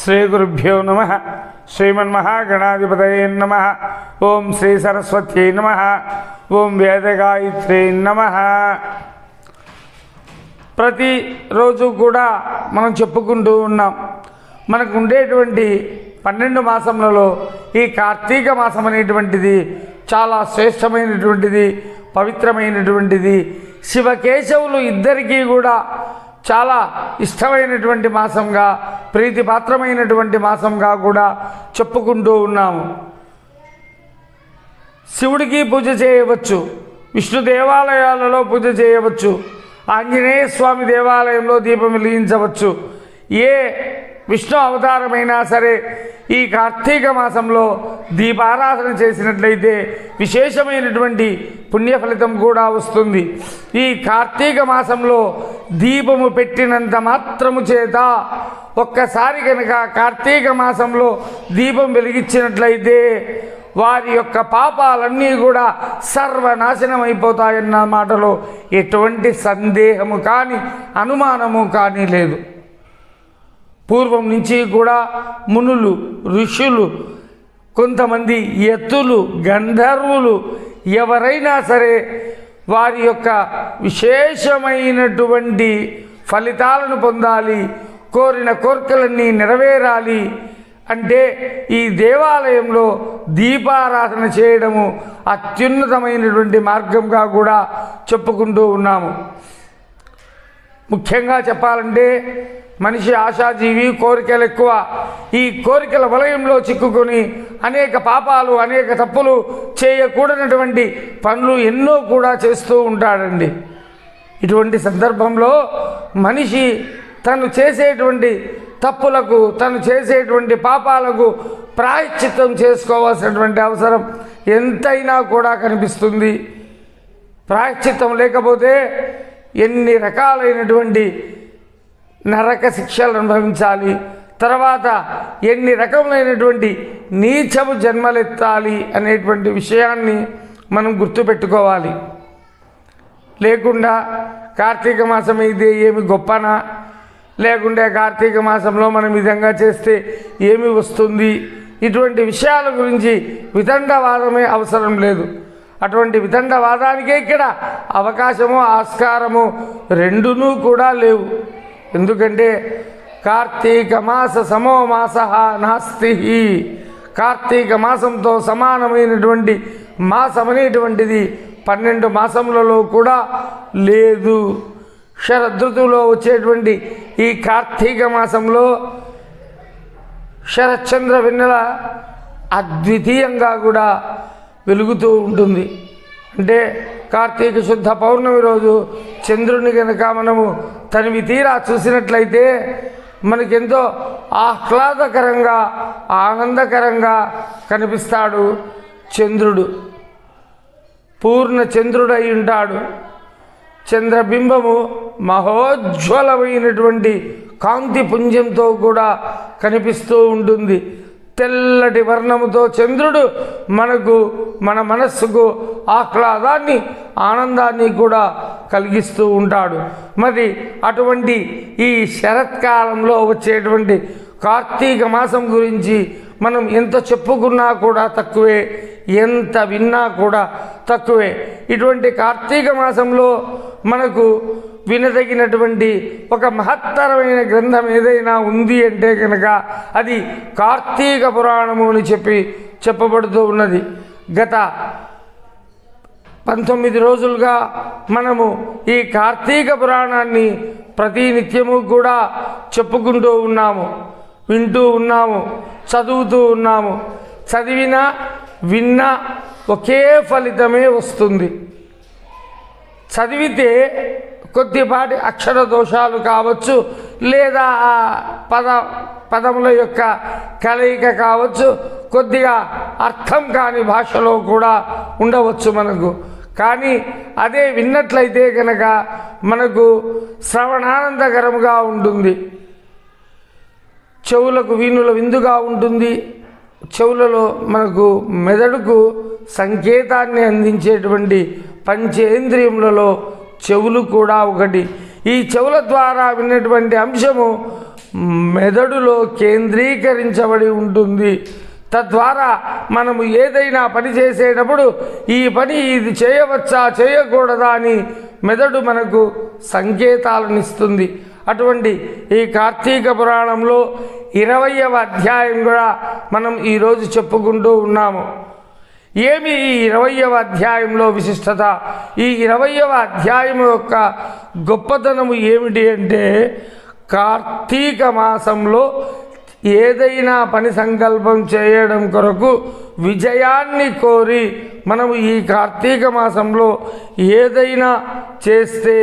శ్రీ గురుభ్యో నమ. శ్రీమన్మహాగణాధిపతయే నమ. ఓం శ్రీ సరస్వత్యై నమ. ఓం వేదగాయత్రీ నమ. ప్రతిరోజు కూడా మనం చెప్పుకుంటూ ఉన్నాం. మనకు ఉండేటువంటి పన్నెండు మాసములలో ఈ కార్తీక మాసం అనేటువంటిది చాలా శ్రేష్టమైనటువంటిది పవిత్రమైనటువంటిది. శివకేశవులు ఇద్దరికీ కూడా చాలా ఇష్టమైనటువంటి మాసంగా ప్రీతిపాత్రమైనటువంటి మాసంగా కూడా చెప్పుకుంటూ ఉన్నాము. శివుడికి పూజ చేయవచ్చు విష్ణు దేవాలయాలలో పూజ చేయవచ్చు ఆంజనేయ స్వామి దేవాలయంలో దీపం వెలిగించవచ్చు. ఏ విష్ణు అవతారమైనా సరే ఈ కార్తీక మాసంలో దీపారాధన చేసినట్లయితే విశేషమైనటువంటి పుణ్య ఫలితం కూడా వస్తుంది. ఈ కార్తీక మాసంలో దీపము పెట్టినంత మాత్రము చేత ఒక్కసారి కనుక కార్తీక మాసంలో దీపం వెలిగించినట్లయితే వారి యొక్క పాపాలన్నీ కూడా సర్వనాశనం అయిపోతాయన్న మాటలో ఎటువంటి సందేహము కానీ అనుమానము కానీ లేదు. పూర్వం నుంచి కూడా మునులు ఋషులు కొంతమంది ఎత్తులు గంధర్వులు ఎవరైనా సరే వారి యొక్క విశేషమైనటువంటి ఫలితాలను పొందాలి కోరిన కోరికలన్నీ నెరవేరాలి అంటే ఈ దేవాలయంలో దీపారాధన చేయడము అత్యున్నతమైనటువంటి మార్గంగా కూడా చెప్పుకుంటూ ఉన్నాము. ముఖ్యంగా చెప్పాలంటే మనిషి ఆశాజీవి కోరికలు ఎక్కువ. ఈ కోరికల వలయంలో చిక్కుకొని అనేక పాపాలు అనేక తప్పులు చేయకూడనటువంటి పనులు ఎన్నో కూడా చేస్తూ ఉంటాడండి. ఇటువంటి సందర్భంలో మనిషి తను చేసేటువంటి తప్పులకు తను చేసేటువంటి పాపాలకు ప్రాయశ్చిత్తం చేసుకోవాల్సినటువంటి అవసరం ఎంతైనా కూడా కనిపిస్తుంది. ప్రాయశ్చిత్తం లేకపోతే ఎన్ని రకాలైనటువంటి నరక శిక్షలు అనుభవించాలి. తర్వాత ఎన్ని రకములైనటువంటి నీచము జన్మలెత్తాలి అనేటువంటి విషయాన్ని మనం గుర్తుపెట్టుకోవాలి. లేకుండా కార్తీక మాసం అయితే ఏమి గొప్పనా? లేకుంటే కార్తీక మాసంలో మనం విధంగా చేస్తే ఏమి వస్తుంది? ఇటువంటి విషయాల గురించి వితండవాదమే అవసరం లేదు. అటువంటి వితండవాదానికే ఇక్కడ అవకాశము ఆస్కారము రెండునూ కూడా లేవు. ఎందుకంటే కార్తీక మాస సమో మాస నాస్తి. కార్తీక మాసంతో సమానమైనటువంటి మాసం అనేటువంటిది పన్నెండు మాసములలో కూడా లేదు. శరదృతువులో వచ్చేటువంటి ఈ కార్తీక మాసంలో శరచంద్ర వెన్నెల అద్వితీయంగా కూడా వెలుగుతూ ఉంటుంది. అంటే కార్తీక శుద్ధ పౌర్ణమి రోజు చంద్రుని కనుక మనము తనివి తీరా చూసినట్లయితే మనకెంతో ఆహ్లాదకరంగా ఆనందకరంగా కనిపిస్తాడు చంద్రుడు. పూర్ణ చంద్రుడై ఉంటాడు. చంద్రబింబము మహోజ్వలమైనటువంటి కాంతి పుంజంతో కూడా కనిపిస్తూ ఉంటుంది. తెల్లటి వర్ణముతో చంద్రుడు మనకు మన మనస్సుకు ఆహ్లాదాన్ని ఆనందాన్ని కూడా కలిగిస్తూ ఉంటాడు. మరి అటువంటి ఈ శరత్కాలంలో వచ్చేటువంటి కార్తీక మాసం గురించి మనం ఎంత చెప్పుకున్నా కూడా తక్కువే ఎంత విన్నా కూడా తక్కువే. ఇటువంటి కార్తీక మాసంలో మనకు వినదగినటువంటి ఒక మహత్తరమైన గ్రంథం ఏదైనా ఉంది అంటే కనుక అది కార్తీక పురాణము అని చెప్పి చెప్పబడుతూ ఉన్నది. గత పంతొమ్మిది రోజులుగా మనము ఈ కార్తీక పురాణాన్ని ప్రతినిత్యము కూడా చెప్పుకుంటూ ఉన్నాము వింటూ ఉన్నాము చదువుతూ ఉన్నాము. చదివినా విన్నా ఒకే ఫలితమే వస్తుంది. చదివితే కొద్దిపాటి అక్షర దోషాలు కావచ్చు లేదా ఆ పద పదముల యొక్క కలయిక కావచ్చు కొద్దిగా అర్థం కాని భాషలో కూడా ఉండవచ్చు మనకు. కానీ అదే విన్నట్లయితే కనుక మనకు శ్రవణానందకరముగా ఉంటుంది. చెవులకు వీణుల విందుగా ఉంటుంది. చెవులలో మనకు మెదడుకు సంకేతాన్ని అందించేటువంటి పంచేంద్రియములలో చెవులు కూడా ఒకటి. ఈ చెవుల ద్వారా విన్నటువంటి అంశము మెదడులో కేంద్రీకరించబడి ఉంటుంది. తద్వారా మనము ఏదైనా పని చేసేటప్పుడు ఈ పని ఇది చేయవచ్చా చేయకూడదా అని మెదడు మనకు సంకేతాలను ఇస్తుంది. అటువంటి ఈ కార్తీక పురాణంలో ఇరవయవ అధ్యాయం కూడా మనం ఈరోజు చెప్పుకుంటూ ఉన్నాము. ఏమి ఈ ఇరవయవ అధ్యాయంలో విశిష్టత? ఈ ఇరవయవ అధ్యాయం యొక్క గొప్పతనము ఏమిటి అంటే కార్తీక మాసంలో ఏదైనా పని సంకల్పం చేయడం కొరకు విజయాన్ని కోరి మనము ఈ కార్తీక మాసంలో ఏదైనా చేస్తే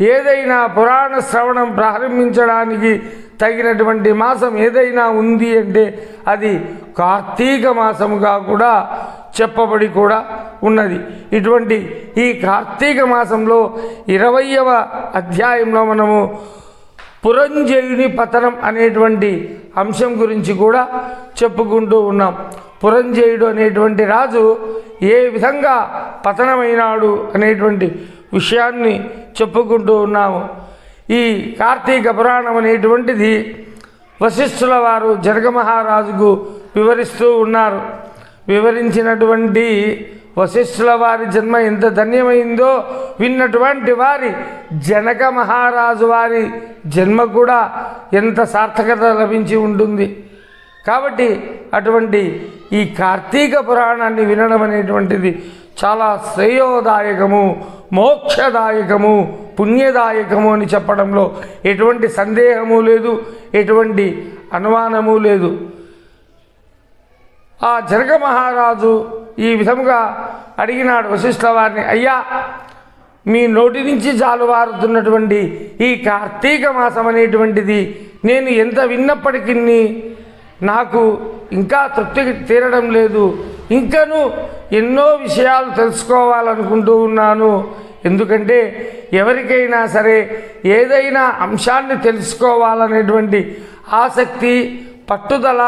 ఏదైనా పురాణ శ్రవణం ప్రారంభించడానికి తగినటువంటి మాసం ఏదైనా ఉంది అంటే అది కార్తీక మాసముగా కూడా చెప్పబడి కూడా ఉన్నది. ఇటువంటి ఈ కార్తీక మాసంలో ఇరవయవ అధ్యాయంలో మనము పురంజయుని పతనం అనేటువంటి అంశం గురించి కూడా చెప్పుకుంటూ ఉన్నాం. పురంజయుడు అనేటువంటి రాజు ఏ విధంగా పతనమైనాడు అనేటువంటి విషయాన్ని చెప్పుకుంటూ ఉన్నాము. ఈ కార్తీక పురాణం అనేటువంటిది వశిష్ఠుల వారు జనగమహారాజుకు వివరిస్తూ ఉన్నారు. వివరించినటువంటి వశిష్ఠుల వారి జన్మ ఎంత ధన్యమైందో విన్నటువంటి వారి జనక మహారాజు వారి జన్మ కూడా ఎంత సార్థకత లభించి ఉంటుంది. కాబట్టి అటువంటి ఈ కార్తీక పురాణాన్ని వినడం అనేటువంటిది చాలా శ్రేయోదాయకము మోక్షదాయకము పుణ్యదాయకము అని చెప్పడంలో ఎటువంటి సందేహము లేదు ఎటువంటి అనుమానము లేదు. ఆ జనక మహారాజు ఈ విధముగా అడిగినాడు వశిష్ఠ వారిని అయ్యా మీ నోటి నుంచి జాలువారుతున్నటువంటి ఈ కార్తీక మాసం అనేటువంటిది నేను ఎంత విన్నప్పటికీ నాకు ఇంకా తృప్తి తీరడం లేదు. ఇంకను ఎన్నో విషయాలు తెలుసుకోవాలనుకుంటూ ఉన్నాను. ఎందుకంటే ఎవరికైనా సరే ఏదైనా అంశాన్ని తెలుసుకోవాలనేటువంటి ఆసక్తి పట్టుదల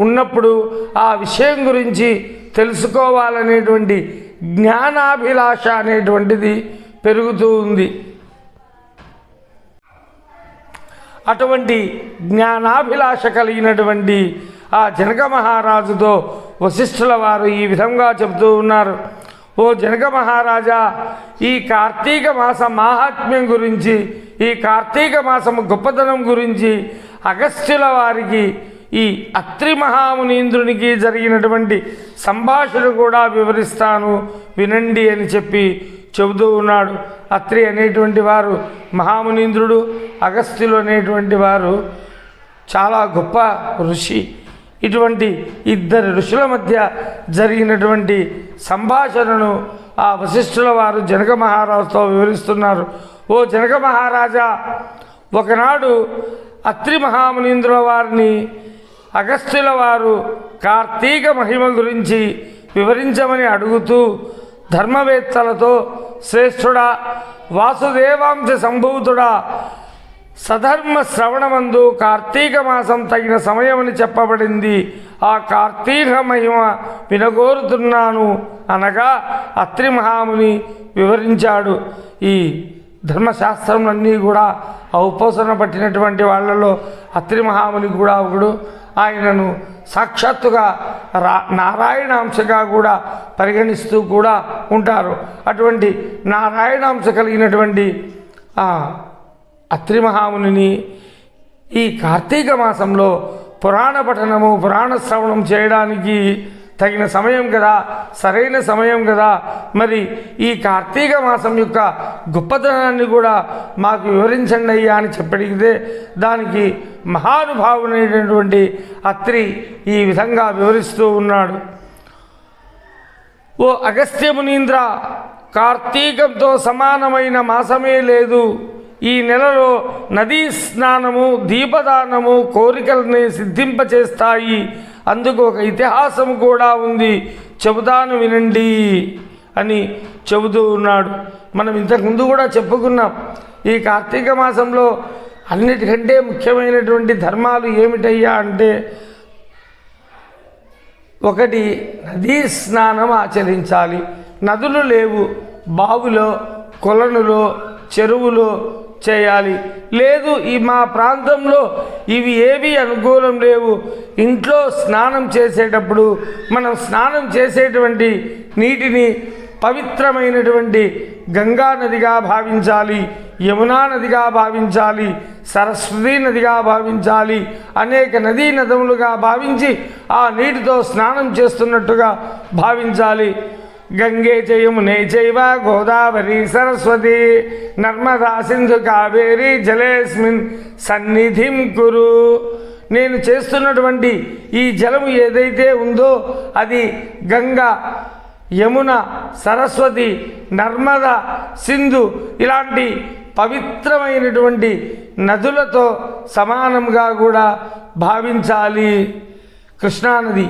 ఉన్నప్పుడు ఆ విషయం గురించి తెలుసుకోవాలనేటువంటి జ్ఞానాభిలాష అనేటువంటిది పెరుగుతూ ఉంది. అటువంటి జ్ఞానాభిలాష కలిగినటువంటి ఆ జనక మహారాజుతో వశిష్ఠుల వారు ఈ విధంగా చెబుతూ ఉన్నారు. ఓ జనక మహారాజా ఈ కార్తీక మాస మాహాత్మ్యం గురించి ఈ కార్తీక మాసము గొప్పతనం గురించి అగస్త్యుల వారికి ఈ అత్రి మహామునీంద్రునికి జరిగినటువంటి సంభాషణ కూడా వివరిస్తాను వినండి అని చెప్పి చెబుతూ ఉన్నాడు. అత్రి అనేటువంటి వారు మహామునీంద్రుడు అగస్త్యులు అనేటువంటి వారు చాలా గొప్ప ఋషి. ఇటువంటి ఇద్దరు ఋషుల మధ్య జరిగినటువంటి సంభాషణను ఆ వశిష్ఠుల వారు జనక మహారాజుతో వివరిస్తున్నారు. ఓ జనక మహారాజా ఒకనాడు అత్రి మహామునీంద్రుల వారిని అగస్త్యుల వారు కార్తీక మహిమ గురించి వివరించమని అడుగుతూ ధర్మవేత్తలతో శ్రేష్ఠుడా వాసుదేవాంశ సంభూతుడా సధర్మ శ్రవణమందు కార్తీక మాసం తగిన సమయమని చెప్పబడింది. ఆ కార్తీక మహిమ వినగోరుతున్నాను అనగా అత్రి మహాముని వివరించాడు. ఈ ధర్మశాస్త్రములన్నీ కూడా ఔపోసన పట్టినటువంటి వాళ్ళలో అత్రి మహాముని కూడా ఒకడు ఆయనను సాక్షాత్తుగా రా నారాయణాంశగా కూడా పరిగణిస్తూ కూడా ఉంటారు. అటువంటి నారాయణాంశ కలిగినటువంటి ఆ అత్రి మహామునిని ఈ కార్తీక మాసంలో పురాణ పఠనము పురాణ శ్రవణం చేయడానికి తగిన సమయం కదా సరైన సమయం కదా. మరి ఈ కార్తీక మాసం యొక్క గొప్పతనాన్ని కూడా మాకు వివరించండి అయ్యా అని చెప్పడిగితే దానికి మహానుభావునైనటువంటి అత్రి ఈ విధంగా వివరిస్తూ ఉన్నాడు. ఓ అగస్త్య మునీంద్ర కార్తీకంతో సమానమైన మాసమే లేదు. ఈ నెలలో నదీ స్నానము దీపదానము కోరికల్ని సిద్ధింపచేస్తాయి. అందుకు ఒక ఇతిహాసం కూడా ఉంది. చెబుతాను వినండి అని చెబుతూ ఉన్నాడు. మనం ఇంతకుముందు కూడా చెప్పుకున్నాం. ఈ కార్తీక మాసంలో అన్నిటికంటే ముఖ్యమైనటువంటి ధర్మాలు ఏమిటయ్యా అంటే ఒకటి నదీ స్నానం ఆచరించాలి. నదులు లేవు. బావులో కొలనులో చెరువులో చేయాలి. లేదు ఈ మా ప్రాంతంలో ఇవి ఏవి అనుకూలం లేవు. ఇంట్లో స్నానం చేసేటప్పుడు మనం స్నానం చేసేటువంటి నీటిని పవిత్రమైనటువంటి గంగా నదిగా భావించాలి యమునా నదిగా భావించాలి సరస్వతి నదిగా భావించాలి అనేక నదీ నదములుగా భావించి ఆ నీటితో స్నానం చేస్తున్నట్టుగా భావించాలి. గంగే చయమునే చైవ గోదావరి సరస్వతి. నర్మదా సింధు కావేరి జలేస్మిన్ సన్నిధిం కురు. నేను చేస్తున్నటువంటి ఈ జలము ఏదైతే ఉందో అది గంగా యమున సరస్వతి నర్మద సింధు ఇలాంటి పవిత్రమైనటువంటి నదులతో సమానంగా కూడా భావించాలి. కృష్ణానది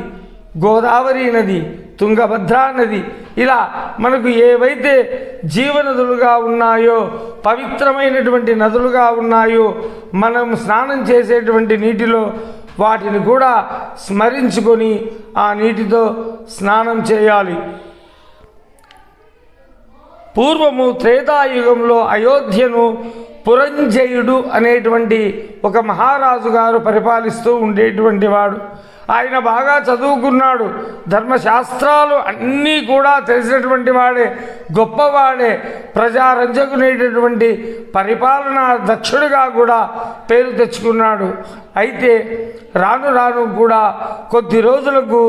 గోదావరి నది తుంగభద్రా నది ఇలా మనకు ఏవైతే జీవనదులుగా ఉన్నాయో పవిత్రమైనటువంటి నదులుగా ఉన్నాయో మనం స్నానం చేసేటువంటి నీటిలో వాటిని కూడా స్మరించుకొని ఆ నీటితో స్నానం చేయాలి. పూర్వము త్రేతాయుగంలో అయోధ్యను పురంజయుడు అనేటువంటి ఒక మహారాజు గారు పరిపాలిస్తూ ఉండేటువంటి వాడు. ఆయన బాగా చదువుకున్నాడు. ధర్మశాస్త్రాలు అన్నీ కూడా తెలిసినటువంటి వాడే గొప్పవాడే ప్రజారంజకునేటటువంటి పరిపాలనా దక్షుడిగా కూడా పేరు తెచ్చుకున్నాడు. అయితే రాను రాను కూడా కొద్ది రోజులకు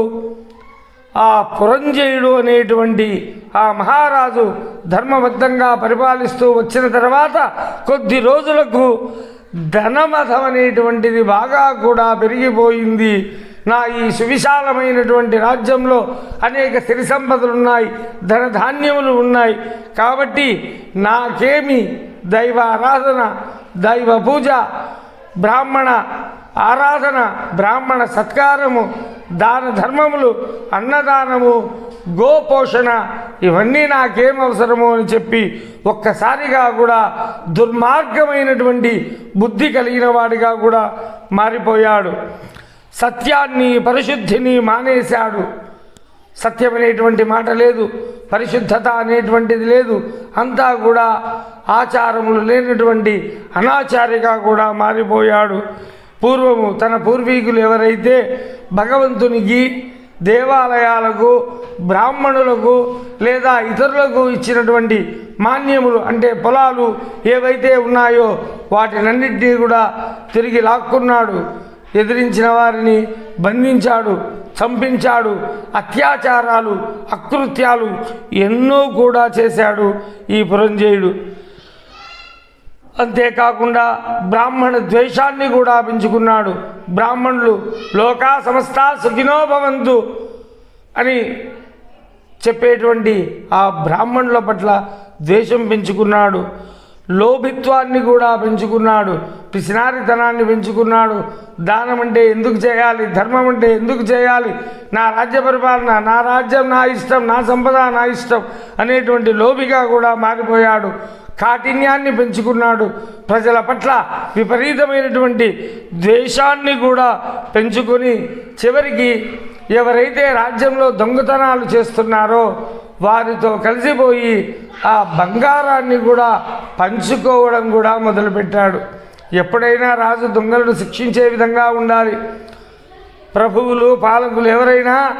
ఆ పురంజయుడు అనేటువంటి ఆ మహారాజు ధర్మబద్ధంగా పరిపాలిస్తూ వచ్చిన తర్వాత కొద్ది రోజులకు ధనమథం అనేటువంటిది బాగా కూడా పెరిగిపోయింది. నా ఈ సువిశాలమైనటువంటి రాజ్యంలో అనేక సిరి సంపదలు ఉన్నాయి ధనధాన్యములు ఉన్నాయి. కాబట్టి నాకేమి దైవ ఆరాధన దైవ పూజ బ్రాహ్మణ ఆరాధన బ్రాహ్మణ సత్కారము దాన ధర్మములు అన్నదానము గోపోషణ ఇవన్నీ నాకేం అవసరమో అని చెప్పి ఒక్కసారిగా కూడా దుర్మార్గమైనటువంటి బుద్ధి కలిగిన వాడిగా కూడా మారిపోయాడు. సత్యాన్ని పరిశుద్ధిని మానేశాడు. సత్యం అనేటువంటి మాట లేదు పరిశుద్ధత అనేటువంటిది లేదు అంతా కూడా ఆచారములు లేనటువంటి అనాచారిగా కూడా మారిపోయాడు. పూర్వము తన పూర్వీకులు ఎవరైతే భగవంతునికి దేవాలయాలకు బ్రాహ్మణులకు లేదా ఇతరులకు ఇచ్చినటువంటి మాన్యములు అంటే పొలాలు ఏవైతే ఉన్నాయో వాటినన్నింటినీ కూడా తిరిగి లాక్కున్నాడు. ఎదిరించిన వారిని బంధించాడు చంపించాడు అత్యాచారాలు అకృత్యాలు ఎన్నో కూడా చేశాడు ఈ పురంజయుడు. అంతేకాకుండా బ్రాహ్మణ ద్వేషాన్ని కూడా పెంచుకున్నాడు బ్రాహ్మణులు లోకా సమస్త సుఖినోభవంతు అని చెప్పేటువంటి ఆ బ్రాహ్మణుల పట్ల ద్వేషం పెంచుకున్నాడు. లోభిత్వాన్ని కూడా పెంచుకున్నాడు పిసినారితనాన్ని పెంచుకున్నాడు. దానం అంటే ఎందుకు చేయాలి? ధర్మం అంటే ఎందుకు చేయాలి? నా రాజ్య పరిపాలన నా రాజ్యం నా ఇష్టం నా సంపద నా ఇష్టం అనేటువంటి లోబిగా కూడా మారిపోయాడు. కాఠిన్యాన్ని పెంచుకున్నాడు. ప్రజల పట్ల విపరీతమైనటువంటి ద్వేషాన్ని కూడా పెంచుకొని చివరికి ఎవరైతే రాజ్యంలో దొంగతనాలు చేస్తున్నారో వారితో కలిసిపోయి ఆ బంగారాన్ని కూడా పంచుకోవడం కూడా మొదలుపెట్టాడు. ఎప్పుడైనా రాజు దొంగలను శిక్షించే విధంగా ఉండాలి. ప్రభువులు పాలకులు ఎవరైనా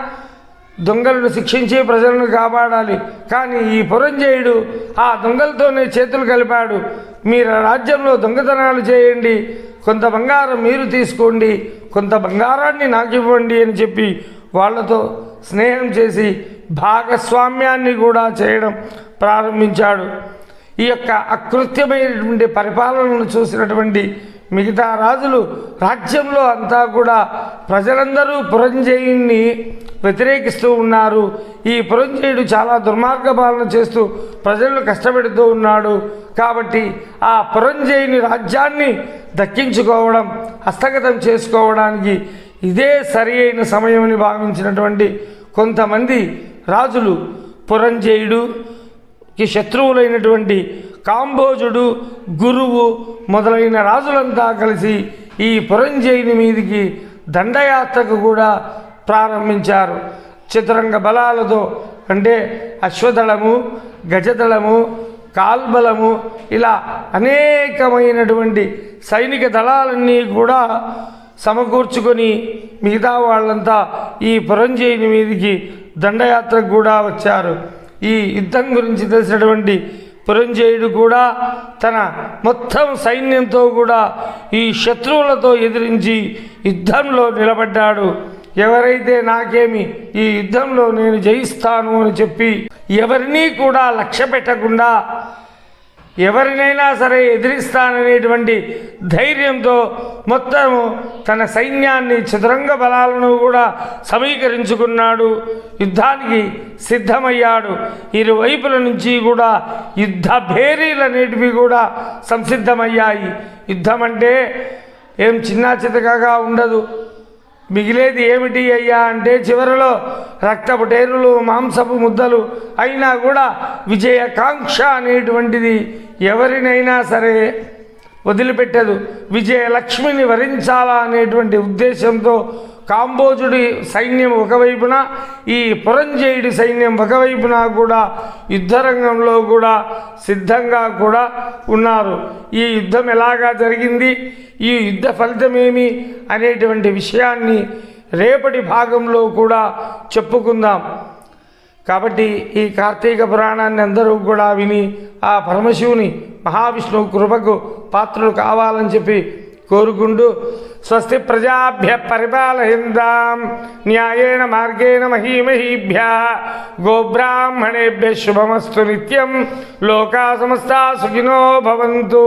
దొంగలను శిక్షించి ప్రజలను కాపాడాలి. కానీ ఈ పురంజయుడు ఆ దొంగలతోనే చేతులు కలిపాడు. మీరు రాజ్యంలో దొంగతనాలు చేయండి. కొంత బంగారం మీరు తీసుకోండి. కొంత బంగారాన్ని నాకు ఇవ్వండి అని చెప్పి వాళ్ళతో స్నేహం చేసి భాగస్వామ్యాన్ని కూడా చేయడం ప్రారంభించాడు. ఈ యొక్క అకృత్యమైనటువంటి పరిపాలనను చూసినటువంటి మిగతా రాజులు రాజ్యంలో అంతా కూడా ప్రజలందరూ పురంజయుణ్ణి వ్యతిరేకిస్తూ ఉన్నారు. ఈ పురంజయుడు చాలా దుర్మార్గ పాలన చేస్తూ ప్రజలను కష్టపెడుతూ ఉన్నాడు. కాబట్టి ఆ పురంజయుని రాజ్యాన్ని దక్కించుకోవడం హస్తగతం చేసుకోవడానికి ఇదే సరి అయిన సమయమని భావించినటువంటి కొంతమంది రాజులు పురంజయుడు కి శత్రువులైనటువంటి కాంబోజుడు గురువు మొదలైన రాజులంతా కలిసి ఈ పురంజయుని మీదికి దండయాత్రకు కూడా ప్రారంభించారు. చతురంగ బలాలతో అంటే అశ్వదళము గజదళము కాల్బలము ఇలా అనేకమైనటువంటి సైనిక దళాలన్నీ కూడా సమకూర్చుకొని మిగతా వాళ్ళంతా ఈ పురంజయుని మీదికి దండయాత్రకు కూడా వచ్చారు. ఈ యుద్ధం గురించి తెలిసినటువంటి పురంజయుడు కూడా తన మొత్తం సైన్యంతో కూడా ఈ శత్రువులతో ఎదిరించి యుద్ధంలో నిలబడ్డాడు. ఎవరైతే నాకేమి ఈ యుద్ధంలో నేను జయిస్తాను అని చెప్పి ఎవరినీ కూడా లక్ష్య పెట్టకుండా ఎవరినైనా సరే ఎదిరిస్తాననేటువంటి ధైర్యంతో మొత్తము తన సైన్యాన్ని చతురంగ బలాలను కూడా సమీకరించుకున్నాడు. యుద్ధానికి సిద్ధమయ్యాడు. ఇరువైపుల నుంచి కూడా యుద్ధ భేరీలనేటివి కూడా సంసిద్ధమయ్యాయి. యుద్ధం అంటే ఏం చిన్న చితకగా ఉండదు. మిగిలేది ఏమిటి అయ్యా అంటే చివరిలో రక్తపు టేరులు మాంసపు ముద్దలు అయినా కూడా విజయకాంక్ష అనేటువంటిది ఎవరినైనా సరే వదిలిపెట్టదు. విజయలక్ష్మిని వరించాలా అనేటువంటి ఉద్దేశంతో కాంబోజుడి సైన్యం ఒకవైపున ఈ పురంజయుడి సైన్యం ఒకవైపున కూడా యుద్ధరంగంలో కూడా సిద్ధంగా కూడా ఉన్నారు. ఈ యుద్ధం ఎలాగా జరిగింది? ఈ యుద్ధ ఫలితమేమి? అనేటువంటి విషయాన్ని రేపటి భాగంలో కూడా చెప్పుకుందాం. కాబట్టి ఈ కార్తీక పురాణాన్ని అందరూ కూడా విని ఆ పరమశివుని మహావిష్ణువు కృపకు పాత్రలు కావాలని చెప్పి కోరుకుంటూ స్వస్తి ప్రజాభ్య పరిపాలయందాం. న్యాయేణ మార్గేణ మహీమహీభ్య. గోబ్రాహ్మణేభ్య శుభమస్తు నిత్యం. లోకా సమస్తా సుఖినో భవంతు.